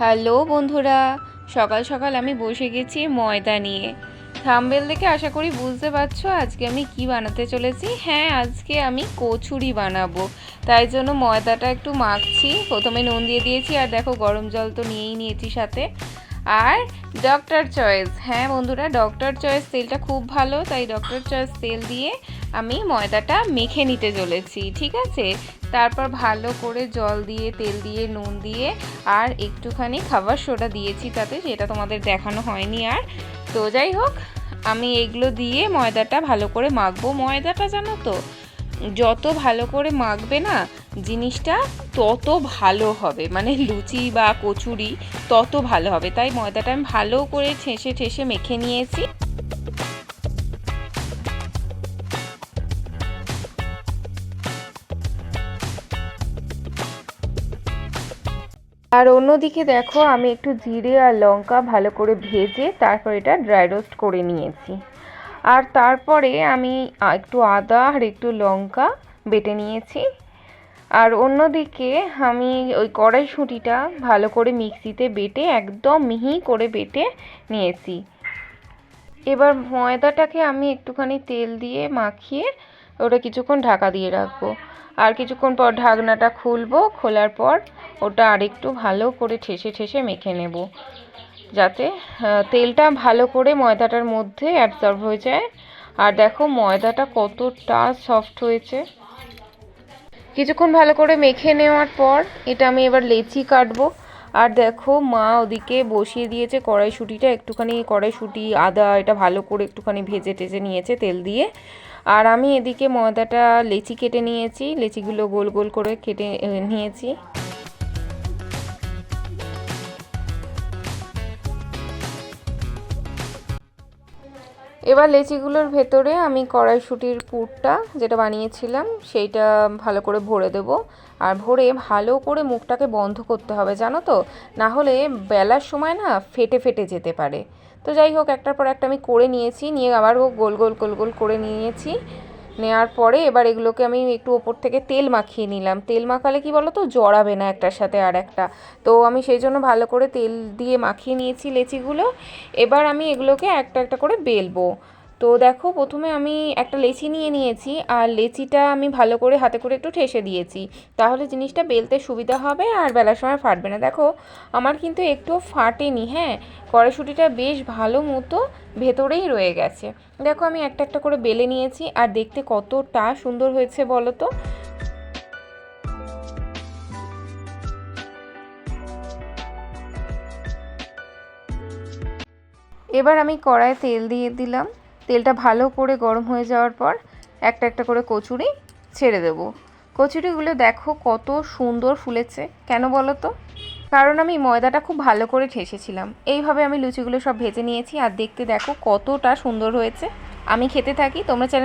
Hello বন্ধুরা, সকাল সকাল আমি বসে গেছি ময়দা নিয়ে। থামবেল দেখে আশা করি বুঝতে পারছ আজকে আমি কি বানাতে চলেছি। হ্যাঁ আজকে আমি কচুরি বানাবো। তাই জন্য ময়দাটা একটু মাখছি। প্রথমে নুন দিয়ে দিয়েছি আর দেখো গরম জল তো নিয়েই নিয়েছি সাথে। আর ডক্টর চয়েস হ্যাঁ বন্ধুরা ডক্টর চয়েস তেলটা খুব ভালো, তাই ডক্টর চয়েস তেল দিয়ে আমি ময়দাটা মেখে নিতে চলেছি, ঠিক আছে? তারপর ভালো করে জল দিয়ে, তেল দিয়ে, নুন দিয়ে আর একটুখানি খাবার সোডা দিয়েছি তাতে, সেটা তোমাদের দেখানো হয়নি আর। তো যাই হোক, আমি এগুলো দিয়ে ময়দাটা ভালো করে মাখবো। ময়দাটা জানো তো, যত ভালো করে মাখবে না জিনিসটা তত ভালো হবে। মানে লুচি বা কচুরি তত ভালো হবে। তাই ময়দাটা আমি ভালো করে ঠেসে ঠেসে মেখে নিয়েছি। আর অন্যদিকে দেখো, আমি একটু জিরে আর লঙ্কা ভালো করে ভেজে তারপর এটা ড্রাই রোস্ট করে নিয়েছি। আর তারপরে আমি একটু আদা আর একটু লঙ্কা বেটে নিয়েছি। আর অন্যদিকে আমি ওই কড়াইশুঁটিটা ভালো করে মিক্সিতে বেটে, একদম মিহি করে বেটে নিয়েছি। এবার ময়দাটাকে আমি একটুখানি তেল দিয়ে মাখিয়ে ওটা কিছুক্ষণ ঢাকা দিয়ে রাখব। আর কিছুক্ষণ পর ঢাকনাটা খুলবো, খোলার পর ওটা আরেকটু ভালো করে ঠেসে ঠেসে মেখে নেব। যাতে তেলটা ভালো করে ময়দাটার মধ্যে অ্যাবজর্ব হয়ে যায়। আর দেখো ময়দাটা কতটা সফট হয়েছে। কিছুক্ষণ ভালো করে মেখে নেওয়ার পর এটা আমি এবার লেচি কাটবো। আর দেখো মা ওদিকে বসিয়ে দিয়েছে কড়াইশুঁটিটা, একটুখানি কড়াইশুঁটি, আদা এটা ভালো করে একটুখানি ভেজে টেজে নিয়েছে তেল দিয়ে। আর আমি এদিকে ময়দাটা লেচি কেটে নিয়েছি, লেচিগুলো গোল গোল করে কেটে নিয়েছি। এবার লেচিগুলোর ভেতরে আমি কড়াইশুটির পুরটা যেটা বানিয়েছিলাম, সেইটা ভালো করে ভরে দেব। আর ভরে ভালো করে মুখটাকে বন্ধ করতে হবে, জানো তো? না হলে বেলার সময় না ফেটে ফেটে যেতে পারে। তো যাই হোক, একটার পর একটা আমি করে নিয়েছি, নিয়ে আবার গোল গোল গোল গোল করে নিয়েছি। নেওয়ার পরে এবার এগুলোকে আমি একটু ওপর থেকে তেল মাখিয়ে নিলাম। তেল মাখালে কি বলো তো জড়াবে না একটার সাথে আর একটা তো আমি সেই জন্য ভালো করে তেল দিয়ে মাখিয়ে নিয়েছি লেচিগুলো। এবার আমি এগুলোকে একটা একটা করে বেলবো। তো দেখো, প্রথমে আমি একটা লেচি নিয়ে নিয়েছি, আর লেচিটা আমি ভালো করে হাতে করে একটু ঠেসে দিয়েছি। তাহলে জিনিসটা বেলতে সুবিধা হবে আর বেলার সময় ফাটবে না। দেখো, আমার কিন্তু একটুও ফাটেনি হ্যাঁ? কড়াইশুঁটিটা বেশ ভালো মতো ভেতরেই রয়ে গেছে। দেখো, আমি একটা একটা করে বেলে নিয়েছি, আর দেখতে কতটা সুন্দর হয়েছে বলো তো। এবার আমি কড়াইয়ে তেল দিয়ে দিলাম। তেলটা ভালো করে গরম হয়ে যাওয়ার পর একটা একটা করে কচুরি ছেড়ে দেব। কচুরিগুলো দেখো কত সুন্দর ফুলেছে। কেন বলো তো? কারণ আমি ময়দাটা খুব ভালো করে ঠেসেছিলাম। এইভাবে আমি লুচিগুলো সব ভেজে নিয়েছি আর দেখতে দেখো কতটা সুন্দর হয়েছে। আমি খেতে থাকি, তোমরা চ্যানেল